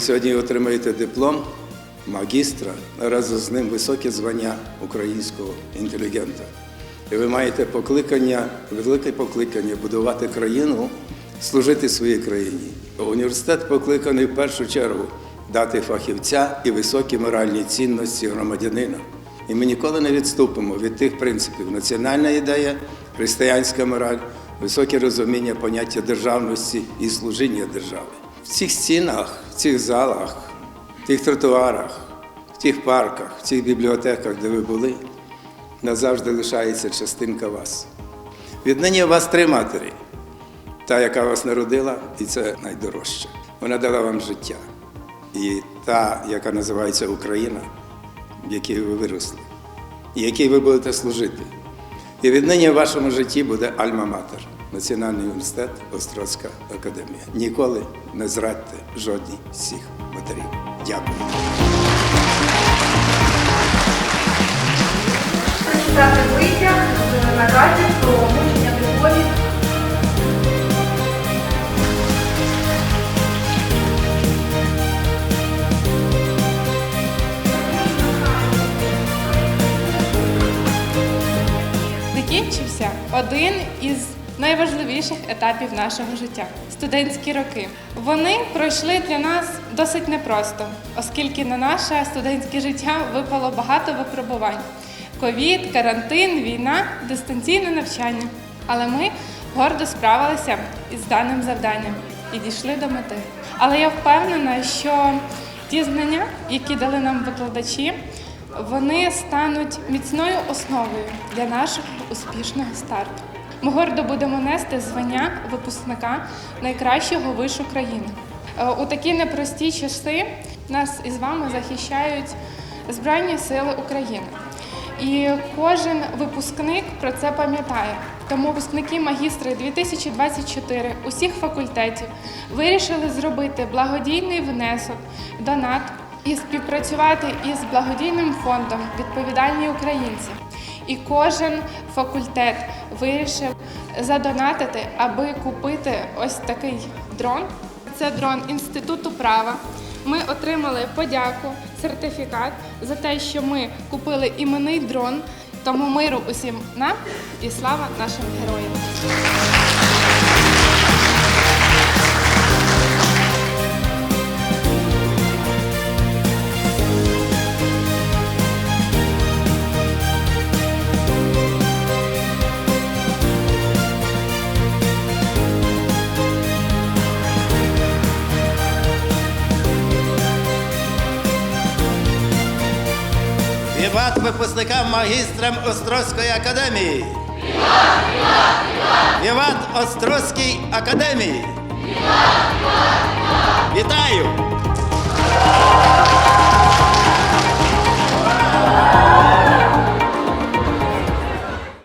сьогодні отримаєте диплом магістра, разом з ним високе звання українського інтелігента. І ви маєте покликання, велике покликання будувати країну, служити своїй країні. Університет покликаний в першу чергу дати фахівця і високі моральні цінності громадянина. І ми ніколи не відступимо від тих принципів: національна ідея, християнська мораль, високе розуміння поняття державності і служіння держави. В цих стінах, в цих залах, в тих тротуарах, в тих парках, в цих бібліотеках, де ви були, назавжди лишається частинка вас. Віднині у вас три матері. Та, яка вас народила, і це найдорожче. Вона дала вам життя. І та, яка називається Україна, в якій ви виросли, і якій ви будете служити. І віднині в вашому житті буде Альма-Матер, Національний університет Острозька академія. Ніколи не зрадьте жодній з цих матерів. Дякую. Витяг з наказів про мучення любові. Закінчився один із найважливіших етапів нашого життя студентські роки. Вони пройшли для нас досить непросто, оскільки на наше студентське життя випало багато випробувань: ковід, карантин, війна, дистанційне навчання. Але ми гордо справилися із даним завданням і дійшли до мети. Але я впевнена, що ті знання, які дали нам викладачі, вони стануть міцною основою для нашого успішного старту. Ми гордо будемо нести звання випускника найкращого вишу країни. Е, У такі непрості часи нас із вами захищають Збройні Сили України. І кожен випускник про це пам'ятає. Тому випускники магістри 2024 усіх факультетів вирішили зробити благодійний внесок, донат і співпрацювати із благодійним фондом Відповідальні українці. І кожен факультет вирішив задонатити, аби купити ось такий дрон. Це дрон Інституту права. Ми отримали подяку, сертифікат за те, що ми купили іменний дрон. Тому миру усім нам і слава нашим героям. Віват випускникам магістрам Острозької академії! Віват, віват, віват! Віват Острозькій академії! Віват, віват, віват! Вітаю!